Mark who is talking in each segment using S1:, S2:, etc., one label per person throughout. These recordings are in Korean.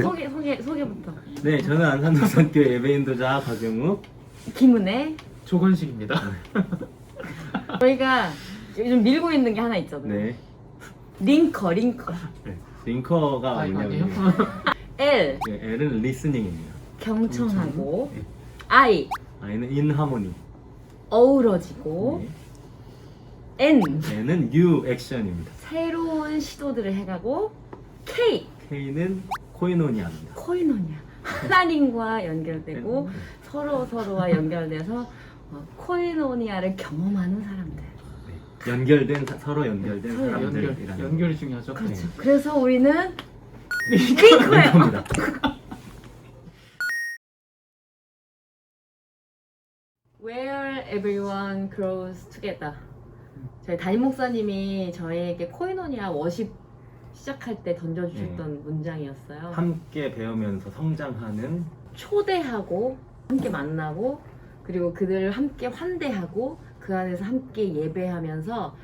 S1: 소개 소개 소개부터.
S2: 네, 저는 안산동산교 예배인도자 박영욱.
S1: 김은혜.
S3: 조건식입니다.
S1: 저희가 요즘 밀고 있는 게 하나 있잖아요.
S2: 네.
S1: 링커 링커.
S2: 네. 링커가
S3: 아, 이거
S2: 뭐냐면
S3: 아니에요?
S1: L
S2: 네, L은 리스닝입니다.
S1: 경청하고
S2: 네.
S1: I
S2: I는 인하모니.
S1: 어우러지고
S2: 네.
S1: N
S2: N은 뉴 액션입니다.
S1: 새로운 시도들을 해가고 K
S2: K는 코이노니아입니다.
S1: 코이노니아 하나님과 연결되고
S2: 네.
S1: 서로 서로와 연결돼서 어, 코이노니아를 경험하는 사람들.
S2: 네. 연결된 사- 서로 연결된
S1: 서로
S3: 연결,
S2: 사람들이라는
S3: 연결이 중요하죠.
S1: 그렇죠.
S2: 네.
S1: 그래서 우리는 링커예요.
S2: 링커입니다.
S1: Where everyone grows together. 저희 담임 목사님이 저희에게 코이노니아 워십 시작할 때 던져주셨던 문장이었어요.
S2: 함께 배우면서 성장하는
S1: 초대하고 함께 만나고 그리고 그들을 함께 환대하고 그 안에서 함께 예배하면서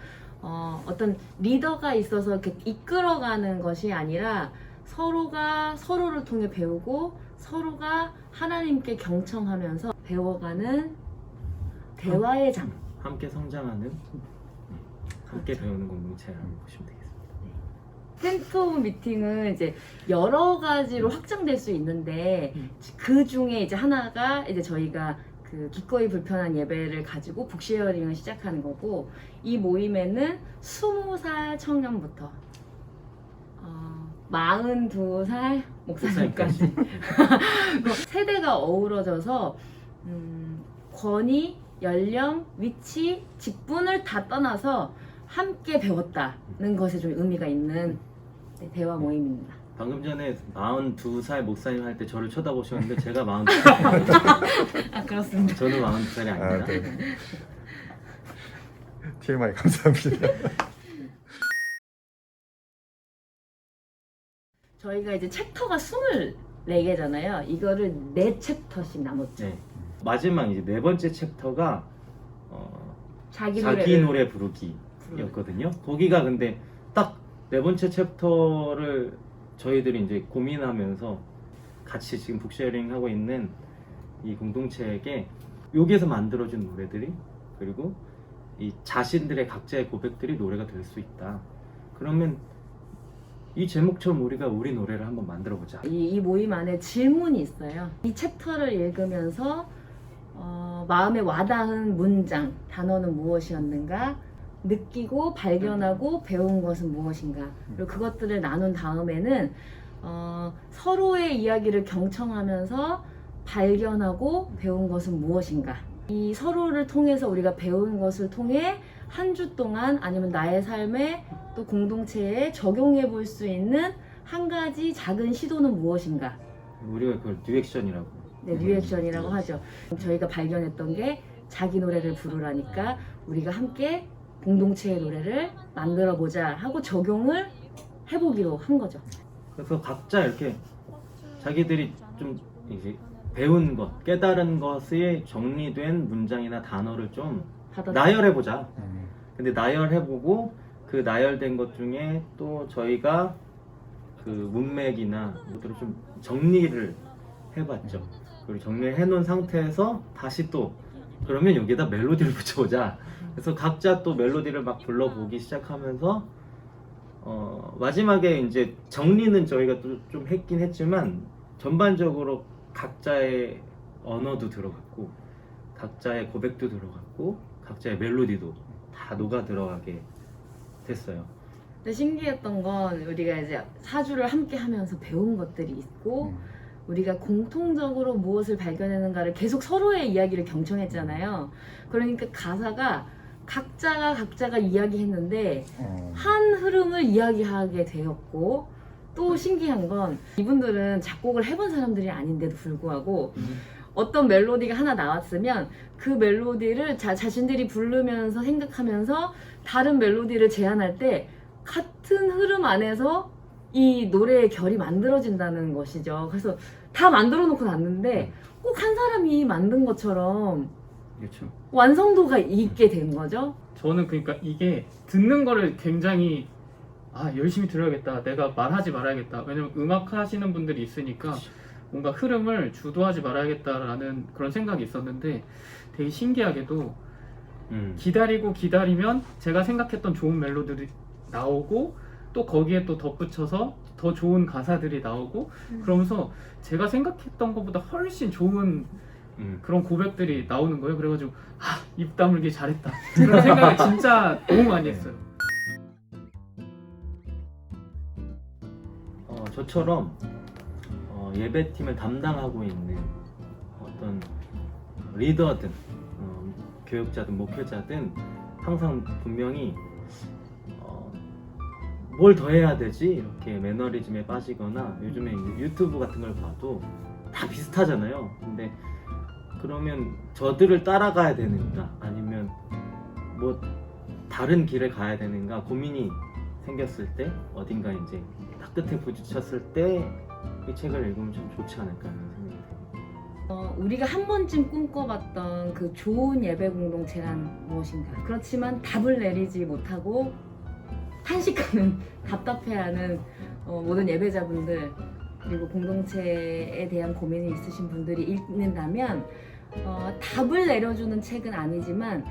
S1: 어, 어떤 리더가 있어서 이렇게 이끌어가는 것이 아니라 서로가 서로를 통해 배우고 서로가 하나님께 경청하면서 배워가는 대화의 장.
S2: 함께 성장하는 네. 함께
S1: 그렇죠.
S2: 배우는 공동체라고 보시면 되겠습니다.
S1: 센터 오브 미팅은 이제 여러 가지로 확장될 수 있는데
S3: 음.
S1: 그 중에 이제 하나가 이제 저희가 그 기꺼이 불편한 예배를 가지고 북쉐어링을 시작하는 거고 이 모임에는 20살 청년부터 어, 42살 목사님까지. 그 세대가 어우러져서 음, 권위, 연령, 위치, 직분을 다 떠나서 함께 배웠다는 것에 좀 의미가 있는 네, 대화 모임입니다.
S2: 방금 전에 42살 목사님 할 때 저를 쳐다보셨는데 제가 42살
S1: 아 그렇습니다.
S2: 저는 42살이 아닙니다.
S4: 아, 네. TMI 감사합니다.
S1: 저희가 이제 챕터가 24개잖아요. 이거를 4챕터씩 나눴죠.
S2: 네. 마지막 이제 네 번째 챕터가 어,
S1: 자기,
S2: 자기
S1: 노래
S2: 부르기였거든요. 거기가 근데 딱 네 번째 챕터를 저희들이 이제 고민하면서 같이 지금 북쉐어링 하고 있는 이 공동체에게 여기에서 만들어진 노래들이 그리고 이 자신들의 각자의 고백들이 노래가 될 수 있다. 그러면 이 제목처럼 우리가 우리 노래를 한번 만들어 보자.
S1: 이, 이 모임 안에 질문이 있어요. 이 챕터를 읽으면서 어, 마음에 와닿은 문장, 단어는 무엇이었는가? 느끼고 발견하고 배운 것은 무엇인가? 그리고 그것들을 나눈 다음에는 어, 서로의 이야기를 경청하면서 발견하고 배운 것은 무엇인가? 이 서로를 통해서 우리가 배운 것을 통해 한 주 동안 아니면 나의 삶에 또 공동체에 적용해 볼 수 있는 한 가지 작은 시도는 무엇인가?
S2: 우리가 그걸 뉴액션이라고.
S1: 네, 리액션이라고 하죠. 저희가 발견했던 게 자기 노래를 부르라니까 우리가 함께 공동체의 노래를 만들어 보자 하고 적용을 해보기로 한 거죠.
S2: 그래서 각자 이렇게 자기들이 좀 이제 배운 것, 깨달은 것에 정리된 문장이나 단어를 좀
S1: 받아
S2: 나열해 보자.
S4: 음,
S2: 근데 나열해 보고 그 나열된 것 중에 또 저희가 그 문맥이나 것들을 좀 정리를 해봤죠. 그리고 정리해 놓은 상태에서 다시 또 그러면 여기에다 멜로디를 붙여보자. 그래서 각자 또 멜로디를 막 불러보기 시작하면서 어, 마지막에 이제 정리는 저희가 또 좀 했긴 했지만 전반적으로 각자의 언어도 들어갔고 각자의 고백도 들어갔고 각자의 멜로디도 다 녹아 들어가게 됐어요.
S1: 근데 신기했던 건 우리가 이제 사주를 함께 하면서 배운 것들이 있고
S4: 음.
S1: 우리가 공통적으로 무엇을 발견했는가를 계속 서로의 이야기를 경청했잖아요. 그러니까 가사가 각자가 각자가 이야기했는데
S4: 어,
S1: 한 흐름을 이야기하게 되었고 또 신기한 건 이분들은 작곡을 해본 사람들이 아닌데도 불구하고 어떤 멜로디가 하나 나왔으면 그 멜로디를 자, 자신들이 부르면서 생각하면서 다른 멜로디를 제안할 때 같은 흐름 안에서 이 노래의 결이 만들어진다는 것이죠. 그래서 다 만들어 놓고 났는데 꼭 한 사람이 만든 것처럼
S3: 그렇죠.
S1: 완성도가 있게 된 거죠.
S3: 저는 그러니까 이게 듣는 거를 굉장히 아 열심히 들어야겠다. 내가 말하지 말아야겠다. 왜냐면 음악 하시는 분들이 있으니까 뭔가 흐름을 주도하지 말아야겠다라는 그런 생각이 있었는데 되게 신기하게도
S2: 음.
S3: 기다리고 기다리면 제가 생각했던 좋은 멜로디들이 나오고 또 거기에 또 덧붙여서 더 좋은 가사들이 나오고
S1: 음.
S3: 그러면서 제가 생각했던 것보다 훨씬 좋은
S2: 음.
S3: 그런 고백들이 나오는 거예요. 그래가지고 아, 입 다물기 잘했다. 그런 생각을 진짜 너무 많이 했어요.
S2: 어, 저처럼 어, 예배팀을 담당하고 있는 어떤 리더든 어, 교육자든 목회자든 항상 분명히 어, 뭘 더 해야 되지 이렇게 매너리즘에 빠지거나 요즘에 유튜브 같은 걸 봐도 다 비슷하잖아요. 근데 그러면 저들을 따라가야 되는가 아니면 뭐 다른 길을 가야 되는가 고민이 생겼을 때 어딘가 이제 딱 끝에 부딪혔을 때 이 책을 읽으면 참 좋지 않을까 하는 생각이.
S1: 어, 우리가 한 번쯤 꿈꿔봤던 그 좋은 예배 공동체란 무엇인가. 그렇지만 답을 내리지 못하고 탄식하는 답답해하는 어, 모든 예배자분들 그리고 공동체에 대한 고민이 있으신 분들이 읽는다면 어, 답을 내려주는 책은 아니지만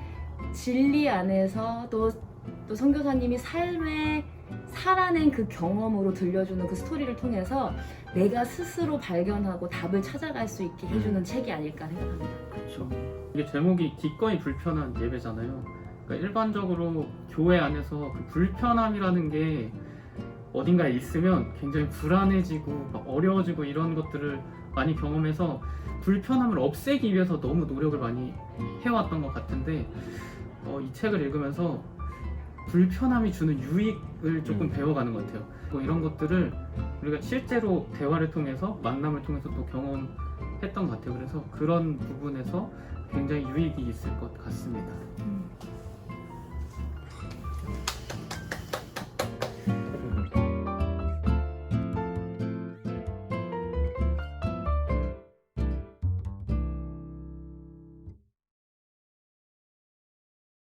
S1: 진리 안에서 또, 또 선교사님이 삶에 살아낸 그 경험으로 들려주는 그 스토리를 통해서 내가 스스로 발견하고 답을 찾아갈 수 있게 해주는 책이 아닐까 생각합니다.
S2: 그렇죠.
S3: 이게 제목이 기꺼이 불편한 예배잖아요. 그러니까 일반적으로 교회 안에서 그 불편함이라는 게 어딘가에 있으면 굉장히 불안해지고 막 어려워지고 이런 것들을 많이 경험해서 불편함을 없애기 위해서 너무 노력을 많이 해왔던 것 같은데 어, 이 책을 읽으면서 불편함이 주는 유익을 조금
S2: 음.
S3: 배워가는 것 같아요. 뭐 이런 것들을 우리가 실제로 대화를 통해서 만남을 통해서 또 경험했던 것 같아요. 그래서 그런 부분에서 굉장히 유익이 있을 것 같습니다.
S1: 음.